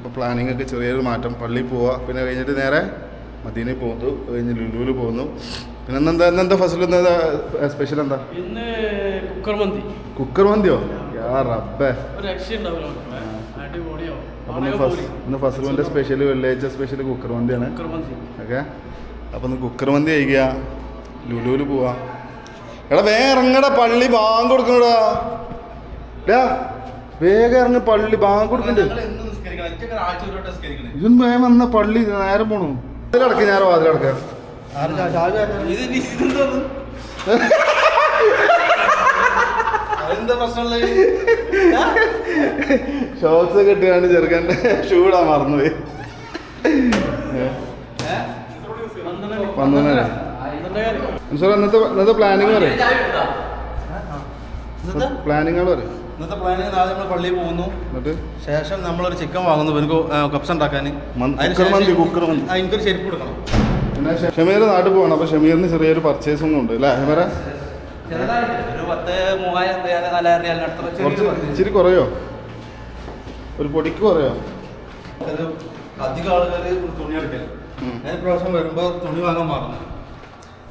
അപ്പോൾ പ്ലാനിങ് ഒക്കെ ചെറിയൊരു മാറ്റം. പള്ളിയിൽ പോവുക പിന്നെ കഴിഞ്ഞിട്ട് നേരെ മദീനയിൽ പോകുന്നു. കഴിഞ്ഞ് ലുലുവിൽ പോകുന്നു. പിന്നെ ഇന്നെന്താ ഇന്നെന്താ ഫസ്റ്റ് എന്താ സ്പെഷ്യൽ എന്താ ഇന്ന് കുക്കർ മന്തി. കുക്കർ മന്തിയോ? യാ റബ്ബേ. ഇന്ന് സ്പെഷ്യൽ വെള്ളിയാഴ്ച സ്പെഷ്യൽ കുക്കർ മന്തിയാണ്. ഓക്കെ. അപ്പൊ ഒന്ന് കുക്കർ മന്തി കഴിക്കുക. ലുലുവിൽ പോവാ. എടാ വേഗം ഇറങ്ങടാ. പള്ളി ബാങ്ക് കൊടുക്കണടാ. വേഗം ഇറങ്ങി പള്ളി ബാങ്ക് കൊടുക്കണ്ട്. ഇതൊന്നും വേഗം വന്ന പള്ളി നേരം പോണു. അതിലടക്ക ഞാൻ വാതിലടക്ക ഇത് ഷോർട്സ് കെട്ടിയാണ് ചെറുക്കന്റെ ഷൂടാ മറന്നുപോയി. പന്ത്രണ്ട് പന്ത്രണ്ടര. ഇന്നത്തെ ഇന്നത്തെ പ്ലാനിങ് പറയും. പ്ലാനിങ്ങുകൾ പറയും. ഇന്നത്തെ പ്ലാനിങ് നാളെ നമ്മൾ പള്ളിയിൽ പോകുന്നു. എന്നിട്ട്? ശേഷം നമ്മളൊരു ചിക്കൻ വാങ്ങുന്നു. എനിക്ക് കപ്സ് ഉണ്ടാക്കാൻ. എനിക്കൊരു ചെരുപ്പ് കൊടുക്കണം. പിന്നെ ഷമീർ നാട്ടിൽ പോകണം അപ്പോൾ ഷമീറിന് ചെറിയൊരു പർച്ചേസ് ഒന്നും ഉണ്ട്. അല്ലേ ഷമീറ? ഇച്ചിരി കുറയോ? ഒരു പൊടിക്ക് കുറയോ? അധികം ആളുകൾ തുണി എടുക്കൽ ഉം. ഞാൻ പ്രാവശ്യം വരുമ്പോൾ തുണി വാങ്ങാൻ മറന്നു.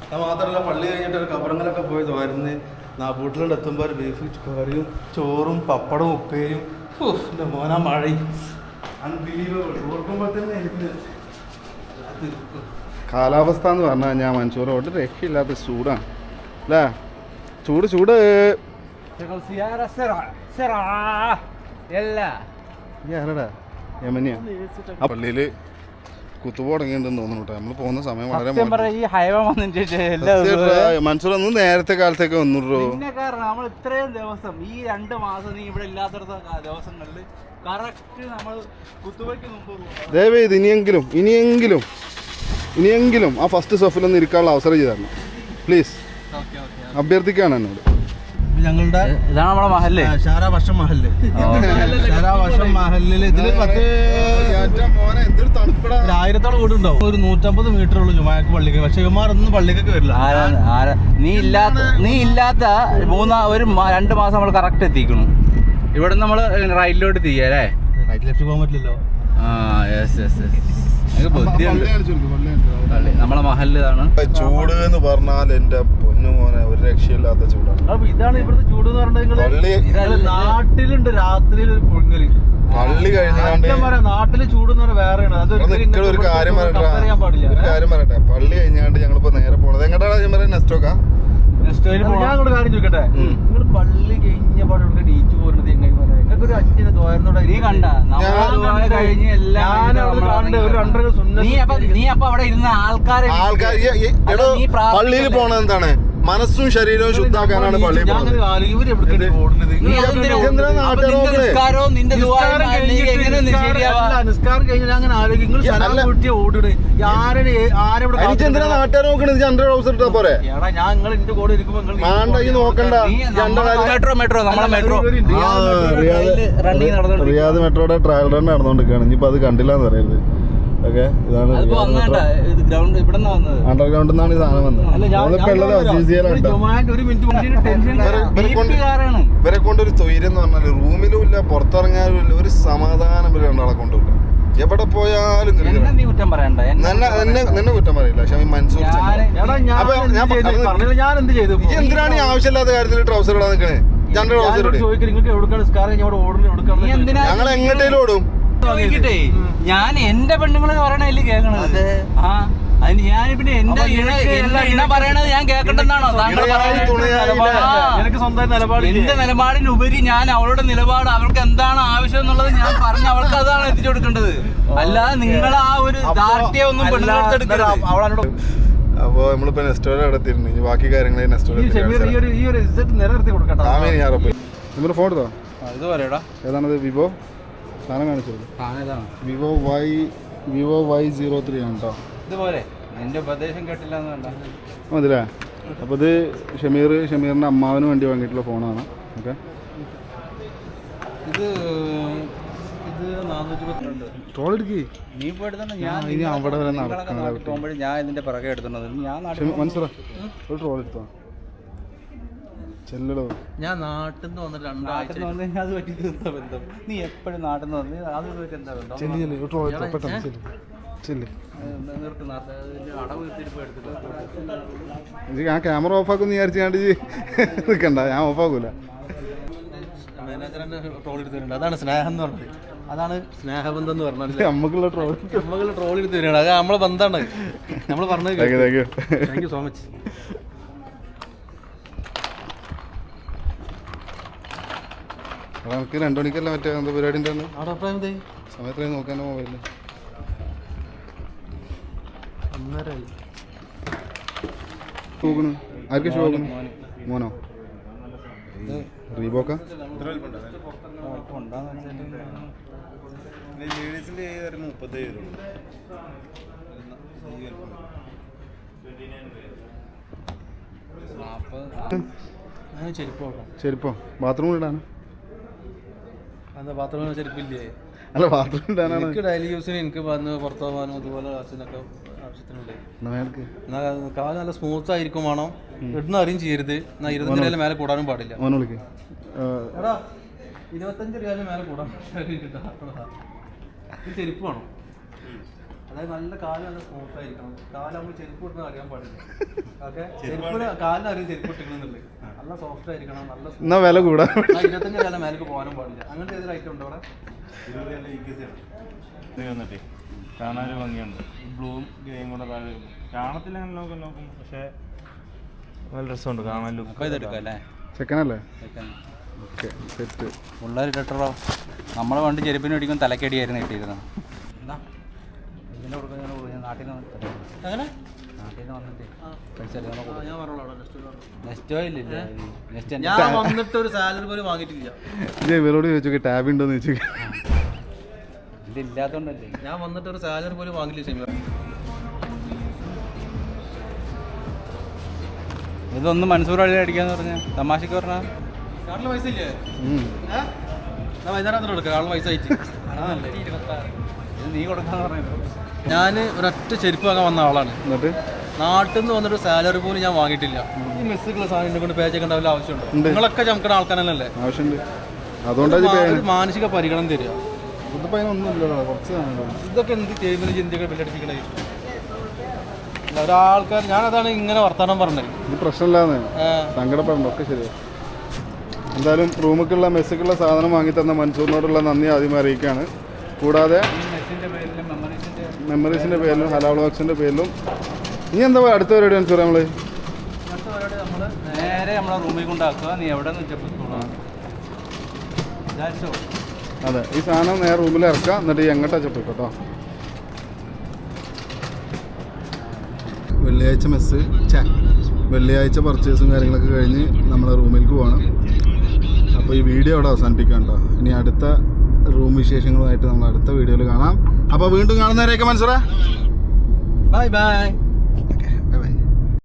അത് മാത്രമല്ല പള്ളി കഴിഞ്ഞിട്ട് ഒരു കബറങ്ങളൊക്കെ പോയി തോരുന്ന് വീട്ടിലോട്ട് എത്തുമ്പോൾ ഒരു ബീഫ് കറിയും ചോറും പപ്പടവും ഉപ്പേരിയും. എന്റെ മോന മഴ. അൺബിലീവബിൾ ഓർക്കുമ്പോൾ തന്നെ എനിക്ക് കാലാവസ്ഥ എന്ന് പറഞ്ഞു കഴിഞ്ഞാൽ മനുഷ്യർ ഒരു രക്ഷയില്ലാത്ത ചൂടാണ്. അല്ലേ? ചൂട് ചൂട്. യമനിയ. പള്ളിയിൽ കുത്തുപോ തുടങ്ങിയിട്ടുണ്ടെന്ന് തോന്നുന്നു കേട്ടോ. നമ്മൾ പോകുന്ന സമയം വളരെ ഈ ഹൈവേ വന്നിട്ട് മനുഷ്യർ ഒന്ന് നേരത്തെ കാലത്തേക്ക് വന്നിട്ടോ കാരണം നമ്മൾ ഇത്രയും ദിവസം ഈ രണ്ട് മാസം നീ ഇവിടെ ഇല്ലാത്ത ദിവസങ്ങളിൽ കറക്റ്റ് നമ്മൾ കുത്തുവയ്ക്ക് മുമ്പ് പോകും. ദയവേത് ഇനിയെങ്കിലും ഇനിയെങ്കിലും ഇനിയെങ്കിലും ആ ഫസ്റ്റ് സഫിലൊന്ന് ഇരിക്കാനുള്ള അവസരം ചെയ്തു തരണം പ്ലീസ് അഭ്യർത്ഥിക്കുകയാണ് എന്നോട്. ഞങ്ങളുടെ ഇതാണ് നമ്മുടെ മഹൽ. ഷാരാ വർഷം മഹൽ. ഷാരാ വർഷം മഹലിൽ ഇതിൽ പത്ത് ഒരു ആയിരത്തോളം വീടുണ്ടാവും. ഒരു നൂറ്റമ്പത് മീറ്റർ ഉള്ളു ജുമാക്ക് പള്ളിക്ക്. പക്ഷെ ഇവന്മാരൊന്നും പള്ളിക്കൊക്കെ വരില്ല. നീ ഇല്ലാത്ത നീ ഇല്ലാത്ത മൂന്നാ ഒരു രണ്ട് മാസം നമ്മൾ കറക്റ്റ് എത്തിക്കണം ഇവിടെ നമ്മൾ റൈറ്റിലോട്ട് തിരികെ അല്ലേ റൈറ്റ് ലെഫ്റ്റ് പോകാൻ പറ്റില്ലല്ലോ. ആ യെസ് യെസ് യെസ്. നമ്മളെ മഹല്ല് ഇതാണ് ചൂട് എന്ന് പറഞ്ഞാൽ എന്റെ പൊന്നു മോനെ ഒരു രക്ഷയില്ലാത്ത ചൂടാണ് അപ്പൊ ഇതാണ് ഇവിടുത്തെ ചൂട് എന്ന് പറഞ്ഞത് പള്ളി നിങ്ങൾ നാട്ടിലുണ്ട് രാത്രിയിൽ ഒരു പുഴുങ്ങൽ പള്ളി കഴിഞ്ഞാണ്ട് നാട്ടിൽ ചൂട് വേറെയാണ്. അത് ഇവിടെ ഒരിക്കലും നിൽക്കണ ഒരു കാര്യം പറയട്ടെ. ഒരു കാര്യം പറയട്ടെ. പള്ളി കഴിഞ്ഞാണ്ട് ഞങ്ങളിപ്പോ നേരെ പോണത്. എങ്ങോട്ടാണ് ഞാൻ പറയാം നെസ്റ്റോക്കാ? ഞാൻ അങ്ങോട്ട് കാര്യം ചോദിക്കട്ടെ? നിങ്ങൾ പള്ളി കഴിഞ്ഞ പാടെ ഇവിടെ ഡീച്ച് പോരുന്നത് എങ്ങനെ? പറയാം നിങ്ങൾക്ക് ഒരു അഞ്ചിന് തോരുന്നോടെ നീ കണ്ട. കഴിഞ്ഞ് എല്ലാം ഒരു രണ്ടര നീ അപ്പൊ നീ അപ്പൊ അവിടെ ഇരുന്ന ആൾക്കാരെ ആൾക്കാർ പള്ളിയിൽ പോണത് എന്താണ്? മനസ്സും ശരീരവും ശുദ്ധാക്കാനാണ് പള്ളി ഞാൻ പോണത് അങ്ങനെ ആലോചിക്കും, ഇവർ എവിടേക്കാണ് ഈ ഓടുന്നത്? നീ നിങ്ങൾ അതെന്തിനാ എവിടേക്കാണ് എന്തിനാ അപ്പൊ നാട്ടുകാരെ നിന്റെ നോക്കണേ? നിസ്കാരവും നിന്റെ നിസ്കാരം ദുആയും കഴിഞ്ഞിട്ട് എങ്ങനെ നിസ്കാരം- ശരിയാവാ അല്ല, ഞാൻ അങ്ങനെ ആലോചിക്കും. നിങ്ങൾ ഈ സലാം അല്ല- വീട്ടി ഓടിട് ആരുടെ ആരെവിടെ എനിക്ക് എന്തിനാ നാട്ടുകാർ നോക്കണത്? ചന്ദ്ര ട്രൗസർ ഇട്ടാ പോരെ? എടാ ഞാൻ നിങ്ങൾ എന്റെ കൂടെ ഇരിക്കുമ്പോ നിങ്ങൾ മാണ്ട നോക്കണ്ട. മെട്രോ മെട്രോ നമ്മളെ റിയാദ് മെട്രോയുടെ ട്രയൽ റൺ നടന്നുകൊണ്ടിരിക്കുകയാണ്. ഇനിയിപ്പോ അത് കണ്ടില്ല എന്ന് പറയരുത്. ഓക്കെ ഇതാണ് അണ്ടർഗ്രൗണ്ടിൽ നിന്നാണ് ഈ സാധനം വന്നത്. ഇവരെ- കൊണ്ട് ഒരു തൊയിരം എന്ന് പറഞ്ഞാൽ റൂമിലും ഇല്ല പുറത്തിറങ്ങാനും ഇല്ല ഒരു സമാധാനം ഇവരെ രണ്ടാളെ കൊണ്ടുവില്ല എവിടെ പോയാലും എന്നെ കിടക്കണം. പറയണ്ട എന്നെ നിന്നെ കുറ്റം പറയില്ല പക്ഷെ മൻസൂർ എന്തിനാണ് ഈ ആവശ്യമില്ലാത്ത കാര്യത്തിൽ ട്രൗസർ ഇടാൻ നിൽക്കണേ ഞങ്ങൾ എങ്ങോട്ടേലും ഓടും. ചോദിക്കട്ടെ ഞാൻ എന്റെ പെണ്ണുങ്ങളെ പറയണല്ലേ കേൾക്കണത്. ആ അതിന് ഞാൻ പിന്നെ എന്റെ ഇണ പറയണത് ഞാൻ കേൾക്കണ്ടെന്നാണോ താങ്കൾ പറയുന്നത് എനിക്ക് സ്വന്തമായി നിലപാടില്ല എന്റെ നിലപാടിനുപരി ഞാൻ അവളുടെ നിലപാട് അവൾക്ക് എന്താണ് ആവശ്യം എന്നുള്ളത് ഞാൻ പറഞ്ഞ അവൾക്ക് അതാണ് എത്തിച്ചു കൊടുക്കേണ്ടത്. അല്ലാതെ നിങ്ങൾ ആ ഒരു ദാർഢ്യം ഒന്നും പെണ്ണുങ്ങളെടുത്തെടുക്കരുത് അവളോട് അപ്പോൾ നമ്മളിപ്പോൾ നെസ്റ്റോടെ എടുത്തിരുന്നു ഇനി ബാക്കി കാര്യങ്ങൾ നമ്മുടെ ഫോൺ എടുത്തോ? ഇത് പറയടാ. ഏതാണത്? വിവോ? സാധനം കാണിച്ചത്. Vivo Y Vivo Y zero three ആണ് കേട്ടോ ഇതുപോലെ. എന്റെ ഉപദേശം കേട്ടില്ല മതിലേ? അപ്പോൾ ഇത് ഷമീർ ഷമീറിന്റെ അമ്മാവിന് വേണ്ടി വാങ്ങിയിട്ടുള്ള ഫോണാണ്. ഓക്കെ. ഇത് ഇത് നാനൂറ്റി പന്ത്രണ്ട് ട്രോൾ നീ ഇപ്പോൾ ഞാൻ ഇനി അവിടെ വരെ നിങ്ങളൊക്കെ നടക്കണം ഞാൻ ഇതിന്റെ പിറകെ എടുത്തോ ഞാൻ ഒരു ട്രോൾ എടുത്തോ? ചെല്ലടോ. ഞാൻ നാട്ടിൽ നിന്ന് വന്നിട്ട് രണ്ടാഴ്ച നാട്ടിൽ നിന്ന് വന്ന് അത് പറ്റിയിട്ട് എന്താ ബന്ധം? നീ എപ്പോഴും നാട്ടിൽ നിന്ന് വന്ന് അത് പറ്റി എന്താ ബന്ധം? ചെല്ലി ചെല്ലി പെട്ടെന്ന് ചെല്ലി. ചെല്ലി. ഞാൻ ക്യാമറ ഓഫാക്കും വിചാരിച്ചാണ്ട് നിൽക്കണ്ട ഞാൻ ഓഫ് ആക്കൂല ട്രോൾ എടുത്ത് അതാണ് സ്നേഹം എന്ന് പറഞ്ഞത്. അതാണ് സ്നേഹബന്ധം എന്ന് പറഞ്ഞാൽ നമുക്കുള്ള ട്രോൾ നമുക്കുള്ള ട്രോൾ എടുത്ത് അത് നമ്മളെ ബന്ധമാണ്. നമ്മൾ പറഞ്ഞത് താങ്ക് യു സോ മച്ച് അപ്പോൾ നമുക്ക് രണ്ടു മണിക്കല്ല മറ്റേ എന്താ പരിപാടി ഉണ്ടായിരുന്നു അവിടെ അഭിപ്രായം എന്തേ സമയത്ത് നോക്കാൻ മൊബൈലിൽ ഒന്നരായി നോക്കണു ആർക്ക് ഷോ നോക്കണു മോനോ? റീബോക്ക? മുപ്പത്തേഴ് ചെരുപ്പ് ചെരുപ്പോ? ബാത്റൂമിൽ ഇടാനോ ബാത്റൂമിൽ ചെരുപ്പില്ലേ അല്ല ബാത്റൂമിൽ ഇടാനാണ്. എനിക്ക് ഡെയിലി യൂസിന് എനിക്ക് വന്ന് പുറത്തു പോകാനും അതുപോലെ അച്ഛനൊക്കെ ആവശ്യത്തിനുണ്ട്. എന്നാൽ കാൽ നല്ല സ്മൂത്ത് ആയിരിക്കും വേണം. ഇടുന്ന അറിയും ചെയ്യരുത്. എന്നാൽ ഇരുപത്തഞ്ച് രൂപ മേലെ കൂടാനും പാടില്ല. ഇരുപത്തഞ്ച് രൂപ മേലെ കൂടാൻ ചെരുപ്പ് വേണം. അതായത് നല്ല കാൽ നല്ല സ്മൂത്ത് ആയിരിക്കണം. കാൽ നമ്മൾ ചെരുപ്പ് ഇടുന്ന അറിയാൻ പാടില്ല. ഓക്കെ? ചെരുപ്പ് കാലിന് അറിയാം ചെരുപ്പ് ഇട്ടിക്കണമെന്നുള്ളത് നല്ല സോഫ്റ്റ് ആയിരിക്കണം നല്ല. എന്നാ വില കൂടാ. ഇരുപത്തഞ്ച് രൂപ മേലേക്ക് പോകാനും പാടില്ല. അങ്ങനത്തെ ഏത് ഐറ്റം ഉണ്ടോ അവിടെ? ഇരുപത് കാണാനൊരു ഭംഗിയുണ്ട്. ബ്ലൂവും ഗ്രേയും കൂടെ താഴെ കാണത്തില്ല അങ്ങനെ നോക്കും നോക്കും. പക്ഷേ നല്ല രസമുണ്ട് കാണാൻ ലുക്ക് ഇതെടുക്കാം അല്ലേ? ചെക്കനല്ലേ? Okay set. പിള്ളേർ ഇട്ടോ നമ്മളെ വണ്ടി ചെരുപ്പിന് മേടിക്കും തലക്കടിയായിരുന്നു കിട്ടിയിരുന്നത്. ഇതിന്റെ ഞാൻ കൊടുക്കും. ഞാൻ നാട്ടിൽ നിന്ന് അങ്ങനെ നാട്ടിൽ നിന്ന് വന്നിട്ട് പൈസ ഞാൻ പറഞ്ഞോളാം നെസ്റ്റ് ഞാൻ വന്നിട്ട് ഒരു സാലറി പോലും വാങ്ങിയിട്ടില്ല. ഇത് ഇവരോട് ചോദിച്ചു ടാബ് ഉണ്ടോന്ന് ചോദിച്ചു ഇതില്ലാത്തോണ്ടല്ലേ? ഞാൻ വന്നിട്ട് ഒരു സാലറി പോലും വാങ്ങില്ല ഇതൊന്ന് മൻസൂർ അടി അടിക്കാന്ന് പറഞ്ഞ തമാശക്ക് പറഞ്ഞാൽ കാറിൽ പൈസ ഇല്ലേ? ഞാൻ വൈകുന്നേരം കൊടുക്കാം കാറിൽ പൈസ ആയിട്ട്. ഇത് നീ കൊടുക്കാന്ന് പറയുന്നത് ഞാൻ ഒരൊറ്റ ചെരുപ്പ് വാങ്ങാൻ വന്ന ആളാണ്. എന്നിട്ട്? നാട്ടിൽ നിന്ന് വന്നിട്ട് സാലറി പോലും ഞാൻ വാങ്ങിയിട്ടില്ല. ഈ മെസ്സുള്ള സാധനം കൊണ്ട് പേ ചെയ്യേണ്ട വല്ല ആവശ്യമുണ്ടോ? നിങ്ങളൊക്കെ ചമക്കണ ആൾക്കാരല്ലേ ആവശ്യമുണ്ട്. മാനസിക പരിഗണന തരിക. ഇതൊക്കെ എന്ത് ചെയ്യുമ്പോൾ ചിന്തകൾ ബില്ലടിപ്പിക്കണേ ഒരാൾക്കാർ ഞാനതാണ് ഇങ്ങനെ വർത്തമാനം പറഞ്ഞത്. പ്രശ്നമില്ലാന്ന്. സങ്കടപ്പെടണ്ട ഒക്കെ ശരിയാ. എന്തായാലും റൂമുക്കുള്ള മെസ്സുക്കുള്ള സാധനം വാങ്ങി തന്ന മൻസൂറിനോടുള്ള നന്ദി ആദ്യം അറിയിക്കുകയാണ് കൂടാതെ മെമ്മറീസിന്റെ പേരിലും ഹലാ വ്ളോഗ്സിന്റെ പേരിലും. ഇനി എന്താ അടുത്ത പരിപാടി മൻസൂർ നമ്മൾ അടുത്ത പരിപാടി നമ്മൾ നേരെ നമ്മളെ റൂമിൽ കൊണ്ടാക്കുക. നീ എവിടെ അതെ ഈ സാധനം നേരെ റൂമിൽ ഇറക്കുക. എന്നിട്ട് എങ്ങോട്ടാ ചെപ്പ് കേട്ടോ വെള്ളിയാഴ്ച മെസ്സ് വെള്ളിയാഴ്ച പർച്ചേസും കാര്യങ്ങളൊക്കെ കഴിഞ്ഞ് നമ്മളെ റൂമിലേക്ക് പോകണം അപ്പോൾ ഈ വീഡിയോ അവിടെ അവസാനിപ്പിക്കാം കേട്ടോ ഇനി അടുത്ത റൂം വിശേഷങ്ങളുമായിട്ട് നമ്മൾ അടുത്ത വീഡിയോയിൽ കാണാം. അപ്പൊ വീണ്ടും കാണുന്നവരെയൊക്കെ മനസ്സിലാ ബൈ ബൈ